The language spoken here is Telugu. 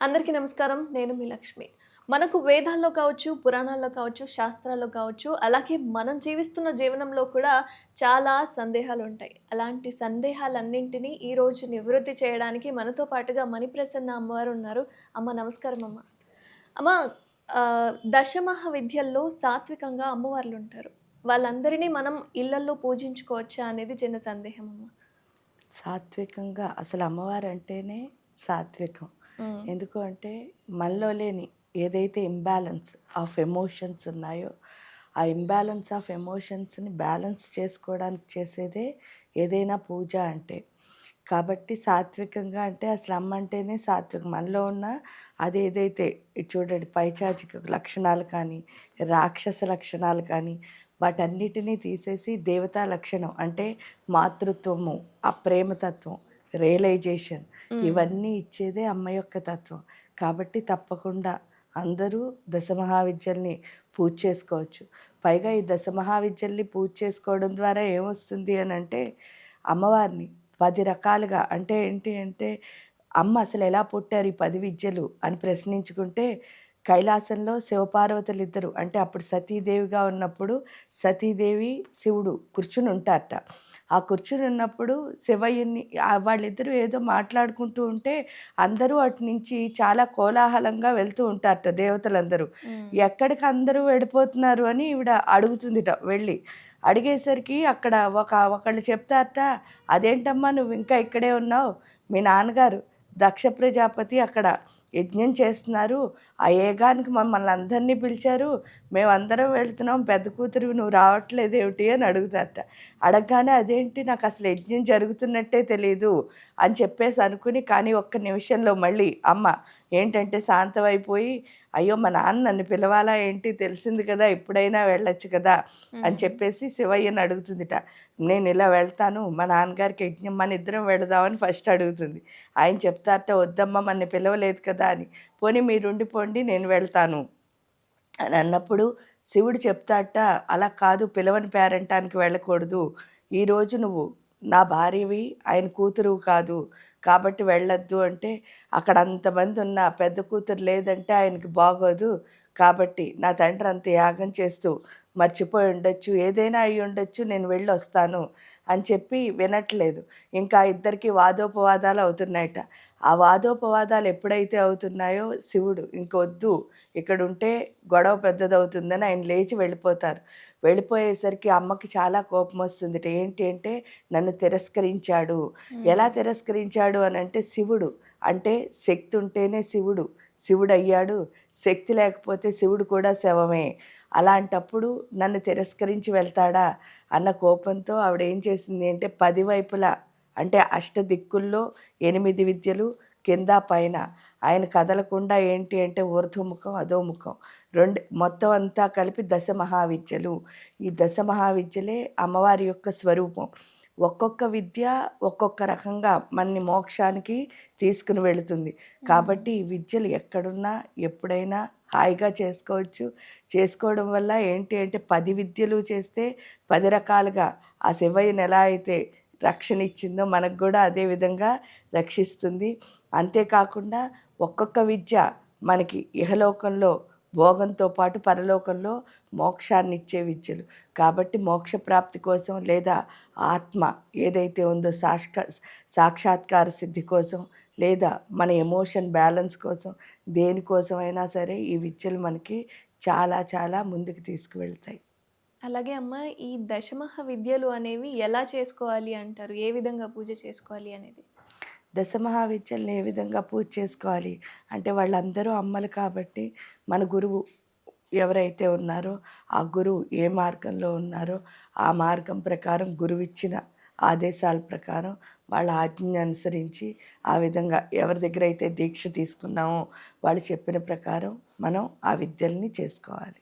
అందరికీ నమస్కారం. నేను మీ లక్ష్మి. మనకు వేదాల్లో కావచ్చు పురాణాల్లో కావచ్చు శాస్త్రాల్లో కావచ్చు అలాగే మనం జీవిస్తున్న జీవనంలో కూడా చాలా సందేహాలు ఉంటాయి అలాంటి సందేహాలన్నింటినీ ఈరోజు నివృత్తి చేయడానికి మనతో పాటుగా మణిప్రసన్న అమ్మవారు ఉన్నారు. అమ్మ నమస్కారం అమ్మ. అమ్మ దశమహ విద్యల్లో సాత్వికంగా అమ్మవార్లు ఉంటారు వాళ్ళందరినీ మనం ఇళ్ళల్లో పూజించుకోవచ్చా అనేది చిన్న సందేహం అమ్మ. సాత్వికంగా అసలు అమ్మవారు అంటేనే సాత్వికం. ఎందుకు అంటే మనలో లేని ఏదైతే ఇంబ్యాలెన్స్ ఆఫ్ ఎమోషన్స్ ఉన్నాయో ఆ ఇంబ్యాలెన్స్ ఆఫ్ ఎమోషన్స్ని బ్యాలెన్స్ చేసుకోవడానికి చేసేదే ఏదైనా పూజ అంటే. కాబట్టి సాత్వికంగా అంటే ఆ స్లమ్ అంటేనే సాత్వికం. మనలో ఉన్న అది ఏదైతే చూడండి పైచాచిక లక్షణాలు కానీ రాక్షస లక్షణాలు కానీ వాటన్నిటినీ తీసేసి దేవతా లక్షణం అంటే మాతృత్వము ఆ ప్రేమతత్వం రియలైజేషన్. ఇవన్నీ ఇచ్చేదే అమ్మ యొక్క తత్వం. కాబట్టి తప్పకుండా అందరూ దశ మహావిద్యల్ని పూజ చేసుకోవచ్చు. పైగా ఈ దశ మహావిద్యల్ని పూజ చేసుకోవడం ద్వారా ఏమొస్తుంది అని అంటే అమ్మవారిని పది రకాలుగా అంటే ఏంటి అంటే అమ్మ అసలు ఎలా పుట్టారు ఈ పది విద్యలు అని ప్రశ్నించుకుంటే కైలాసంలో శివపార్వతులు ఇద్దరు అంటే అప్పుడు సతీదేవిగా ఉన్నప్పుడు సతీదేవి శివుడు కూర్చుని ఉంటారట. ఆ కూర్చుని ఉన్నప్పుడు శివయ్యని వాళ్ళిద్దరూ ఏదో మాట్లాడుకుంటూ ఉంటే అందరూ అటు నుంచి చాలా కోలాహలంగా వెళ్తూ ఉంటారట దేవతలందరూ. ఎక్కడికి అందరూ వెళ్ళిపోతున్నారు అని ఈవిడ అడుగుతుందిట వెళ్ళి. అడిగేసరికి అక్కడ ఒక ఒకళ్ళు చెప్తారట అదేంటమ్మా నువ్వు ఇంకా ఇక్కడే ఉన్నావు? మీ నాన్నగారు దక్ష ప్రజాపతి అక్కడ యజ్ఞం చేస్తున్నారు. ఆ ఏగానికి మమ్మల్ని అందరినీ పిలిచారు. మేమందరం వెళ్తున్నాం. పెద్ద కూతురు నువ్వు రావట్లేదు ఏమిటి అని అడుగుతారట. అడగగానే అదేంటి నాకు అసలు యజ్ఞం జరుగుతున్నట్టే తెలియదు అని చెప్పేసి అనుకుని కానీ ఒక్క నిమిషంలో మళ్ళీ అమ్మ ఏంటంటే శాంతమైపోయి అయ్యో మా నాన్న నన్ను పిలవాలా ఏంటి? తెలిసింది కదా ఎప్పుడైనా వెళ్ళొచ్చు కదా అని చెప్పేసి శివయ్యని అడుగుతుందిట. నేను ఇలా వెళ్తాను మా నాన్నగారికి యజ్ఞం మన ఇద్దరం వెళదామని ఫస్ట్ అడుగుతుంది. ఆయన చెప్తారట వద్దమ్మా మన పిలవలేదు కదా అని. పోనీ మీరు ఉండిపోండి నేను వెళ్తాను. అని అన్నప్పుడు శివుడు చెప్తాట అలా కాదు పిలవని పేరంటానికి వెళ్ళకూడదు. ఈరోజు నువ్వు నా భార్యవి ఆయన కూతురు కాదు. కాబట్టి వెళ్ళొద్దు అంటే అక్కడ అంతమంది ఉన్న పెద్ద కూతురు లేదంటే ఆయనకి బాగోదు. కాబట్టి నా తండ్రి అంత యాగం చేస్తూ మర్చిపోయి ఉండొచ్చు ఏదైనా అయి ఉండొచ్చు నేను వెళ్ళి వస్తాను అని చెప్పి వినట్లేదు. ఇంకా ఇద్దరికి వాదోపవాదాలు అవుతున్నాయట. ఆ వాదోపవాదాలు ఎప్పుడైతే అవుతున్నాయో శివుడు ఇంకొద్దు ఇక్కడ ఉంటే గొడవ పెద్దదవుతుందని ఆయన లేచి వెళ్ళిపోతారు. వెళ్ళిపోయేసరికి అమ్మకి చాలా కోపం వస్తుంది. ఏంటి అంటే నన్ను తిరస్కరించాడు. ఎలా తిరస్కరించాడు అని అంటే శివుడు అంటే శక్తి ఉంటేనే శివుడు. శివుడు అయ్యాడు శక్తి లేకపోతే శివుడు కూడా శవమే. అలాంటప్పుడు నన్ను తిరస్కరించి వెళ్తాడా? అన్న కోపంతో ఆవిడ ఏం చేసింది అంటే పది వైపులా అంటే అష్ట దిక్కుల్లో ఎనిమిది విద్యలు కింద పైన. ఆయన కదలకుండా ఏంటి అంటే ఊర్ధ్వముఖం అధోముఖం రెండు మొత్తం అంతా కలిపి దశ మహావిద్యలు. ఈ దశ మహావిద్యలే అమ్మవారి యొక్క స్వరూపం. ఒక్కొక్క విద్య ఒక్కొక్క రకంగా మనని మోక్షానికి తీసుకుని వెళుతుంది. కాబట్టి ఈ విద్యలు ఎక్కడున్నా ఎప్పుడైనా హాయిగా చేసుకోవచ్చు. చేసుకోవడం వల్ల ఏంటి అంటే పది విద్యలు చేస్తే పది రకాలుగా ఆ శివయ్యని ఎలా అయితే రక్షణ ఇచ్చిందో మనకు కూడా అదే విధంగా రక్షిస్తుంది. అంతేకాకుండా ఒక్కొక్క విద్య మనకి ఇహలోకంలో భోగంతో పాటు పరలోకంలో మోక్షాన్ని ఇచ్చే విద్యలు. కాబట్టి మోక్ష ప్రాప్తి కోసం లేదా ఆత్మ ఏదైతే ఉందో సాక్షా సాక్షాత్కార సిద్ధి కోసం లేదా మన ఎమోషన్ బ్యాలెన్స్ కోసం దేనికోసమైనా సరే ఈ విద్యలు మనకి చాలా చాలా ముందుకు తీసుకువెళ్తాయి. అలాగే అమ్మ ఈ దశమహ విద్యలు అనేవి ఎలా చేసుకోవాలి అంటారు? ఏ విధంగా పూజ చేసుకోవాలి అనేది? దశ మహావిద్యల్ని ఏ విధంగా పూజ చేసుకోవాలి? అంటే వాళ్ళందరూ అమ్మలు కాబట్టి మన గురువు ఎవరైతే ఉన్నారో ఆ గురువు ఏ మార్గంలో ఉన్నారో ఆ మార్గం ప్రకారం గురువు ఇచ్చిన ఆదేశాల ప్రకారం వాళ్ళ ఆజ్ఞ అనుసరించి ఆ విధంగా ఎవరి దగ్గర అయితే దీక్ష తీసుకున్నామో వాళ్ళు చెప్పిన ప్రకారం మనం ఆ విద్యల్ని చేసుకోవాలి.